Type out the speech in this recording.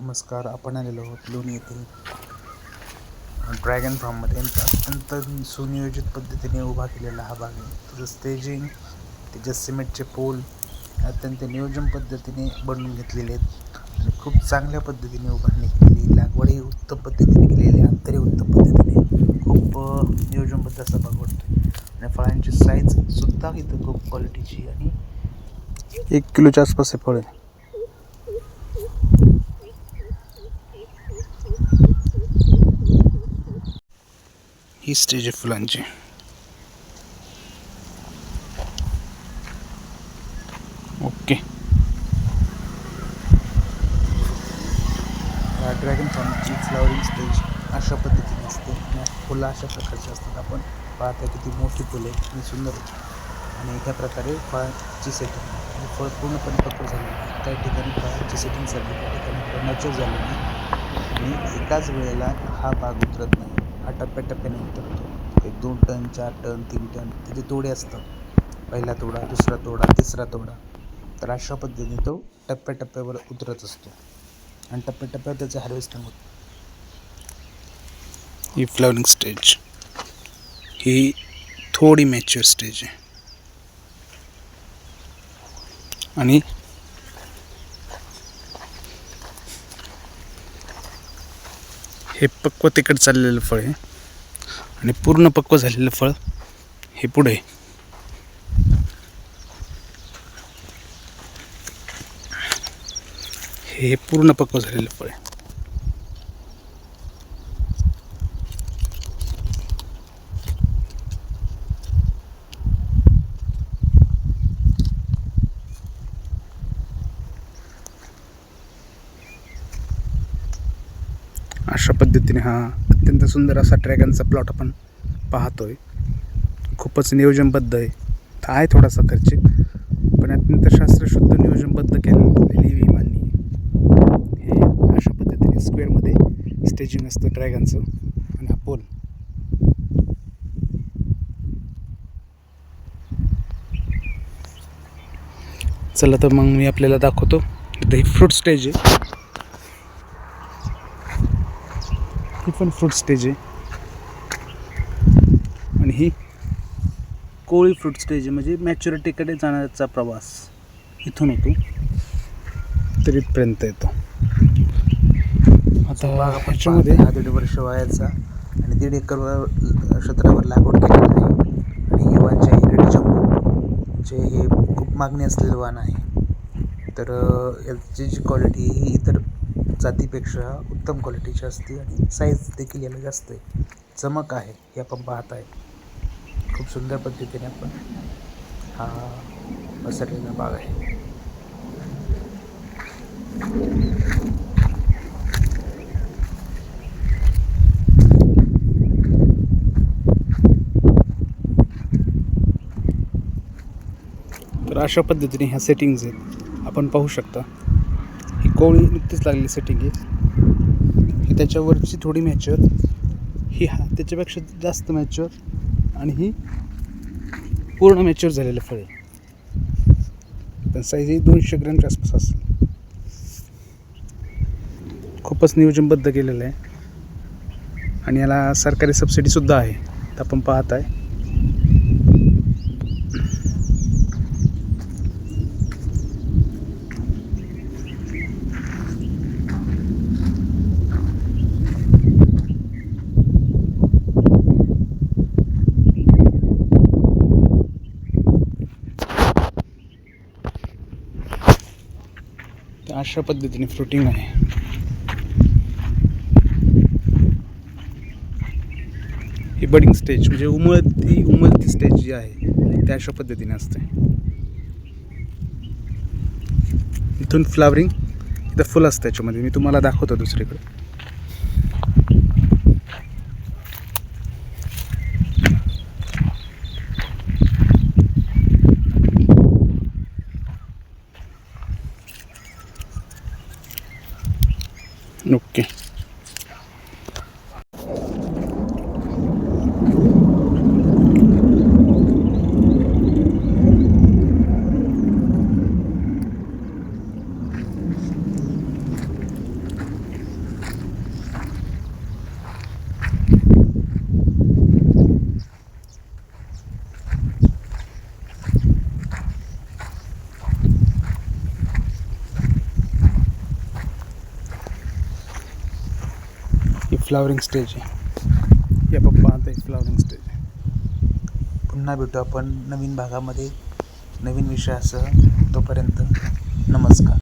नमस्कार आपण आलेलो आहोत लोणी येथील ड्रॅगन फार्ममध्ये अत्यंत सुनियोजित पद्धतीने उभा केलेला हा भाग आहे. त्याचं स्टेजिंग त्याचे सिमेंटचे पोल अत्यंत नियोजन पद्धतीने बनवून घेतलेले आहेत. आणि खूप चांगल्या पद्धतीने उभारणी केलेली लागवडही उत्तम पद्धतीने केलेली आहे अंतरही उत्तम पद्धतीने खूप नियोजनबद्ध असा भाग वाटतो आणि फळांची साईजसुद्धा इथं खूप क्वालिटीची आणि एक किलोच्या आसपास आहे फळ आहे. ही स्टेज आहे फुलांची. ओके. ड्रॅगन फॉर्मची फ्लॉवरिंग स्टेज अशा पद्धतीने असते. फुलं अशा प्रकारची असतात. आपण पाहता किती मोठी फुले आणि सुंदर आणि ह्या प्रकारे फळाची सेटिंग फळ पूर्णपणे पक्व झाली आहे. त्या ठिकाणी फळाची सेटिंग झाली त्या ठिकाणी फळ मॅच्युअर झालेली आणि एकाच वेळेला हा बाग उतरत नाही. टप्प्याटप्प्याने उतरतो एक दोन टन चार टन तीन टन त्याचे तोडे असतात पहिला तोडा दुसरा तोडा तिसरा तोडा तर अशा पद्धतीने तो टप्प्याटप्प्यावर उतरत असतो. आणि टप्प्याटप्प्यावर त्याचं हार्वेस्टिंग होतं ही फ्लॉवरिंग स्टेज ही थोडी मॅच्युअर स्टेज आहे. आणि हे पक्व तिकट चाललेलं फळ आहे आणि पूर्ण पक्व झालेलं फळ हे पुढे आहे. हे पूर्ण पक्व झालेलं फळ आहे अशा पद्धतीने हा अत्यंत सुंदर असा ड्रॅगनचा प्लॉट आपण पाहतोय. खूपच नियोजनबद्ध आहे. आहे थोडासा खर्चिक पण अत्यंत शास्त्रशुद्ध नियोजनबद्ध केलेली मांडणी. हे अशा पद्धतीने स्क्वेअरमध्ये स्टेजिंग असतं ड्रॅगनचं आणि हा पोल चला तर मग मी आपल्याला दाखवतो. इथं ही फ्रूट स्टेज आहे. ही पण फ्रूट स्टेज आहे. आणि ही कोळी फ्रूट स्टेज आहे म्हणजे मॅच्युरिटीकडे जाण्याचा प्रवास. इथून होतो तर इथपर्यंत येतो. आता ह्याच्यामध्ये हा दीड वर्ष वयाचा आणि दीड एकरवर क्षेत्रावर लागवड केलेली आहे. आणि हे जे आहे रेड जम्बो जे हे खूप मागणी असलेलं वाण आहे. तर याची जी क्वालिटी ही इतर जातीपेक्षा उत्तम क्वालिटीची असते आणि साईज देखील याला जास्त आहे. चमक आहे हे आपण पाहत आहे. खूप सुंदर पद्धतीने आपण हा पसरलेला भाग आहे. तर अशा पद्धतीने ह्या सेटिंग्ज आहेत. आपण पाहू शकता. ही कोवळी नुकतीच लागलेली सेटिंग आहे. ही त्याच्यावरची थोडी मॅच्युअर ही हा त्याच्यापेक्षा जास्त मॅच्युअर आणि ही पूर्ण मॅच्युअर झालेलं फळ आहे. पण साईज ही दोनशे ग्रॅमच्या आसपास असेल. खूपच नियोजनबद्ध केलेलं आहे. आणि याला सरकारी सबसिडीसुद्धा आहे. तर आपण पाहत आहे तर अशा पद्धतीने फ्रुटिंग आहे. ही बडिंग स्टेज म्हणजे उमळती उमळती स्टेज जी आहे ते अशा पद्धतीने असते. इथून फ्लावरिंग इथं फुल असतं त्याच्यामध्ये मी तुम्हाला दाखवतो दुसरीकडे. ओके फ्लावरिंग स्टेज आहे. हे पप्पा आता फ्लावरिंग स्टेज आहे पुन्हा भेटू आपण नवीन भागामध्ये नवीन विषयासह. तोपर्यंत नमस्कार.